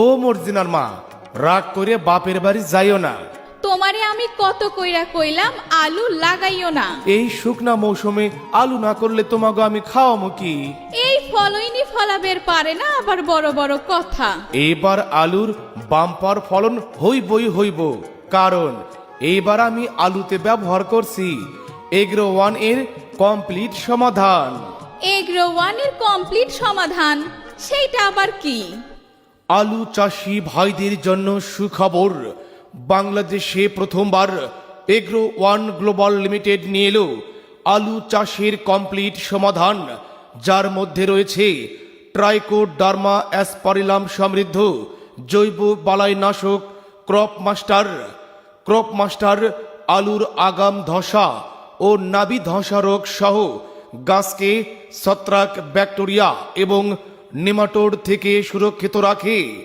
ও মর্জিনার মা রাগ করে বাপের বাড়ি যাইও না। তোমারে আমি কত কইরা কইলাম আলু লাগাইও না। এই শুকনা মৌসুমে আলু না করলে তোমাকে আমি খাওয়ামো কি? এই ফলইনি ফলাবের পারে না আবার বড় বড় কথা। এবার আলুর বাম্পার ফলন হইবই হইব কারণ এইবার আমি আলুতে ব্যবহার করছি এগ্রো ওয়ানের কমপ্লিট সমাধান। এগ্রো ওয়ানের কমপ্লিট সমাধান সেইটা আবার কি? আলু চাষি ভাইদের জন্য সুখবর। বাংলাদেশে প্রথমবার এগ্রো ওয়ান গ্লোবাল লিমিটেড নিয়ে এলো আলু চাষের কমপ্লিট সমাধান, যার মধ্যে রয়েছে ট্রাইকোডার্মা অ্যাসপারিলাম সমৃদ্ধ, জৈব বালাইনাশক, ক্রপ মাস্টার ক্রপ মাস্টার, আলুর আগাম ধসা ও নাবি ধসা রোগ সহ গাছকে ছত্রাক ব্যাকটেরিয়া এবং নেমাটোড থেকে সুরক্ষিত রাখে।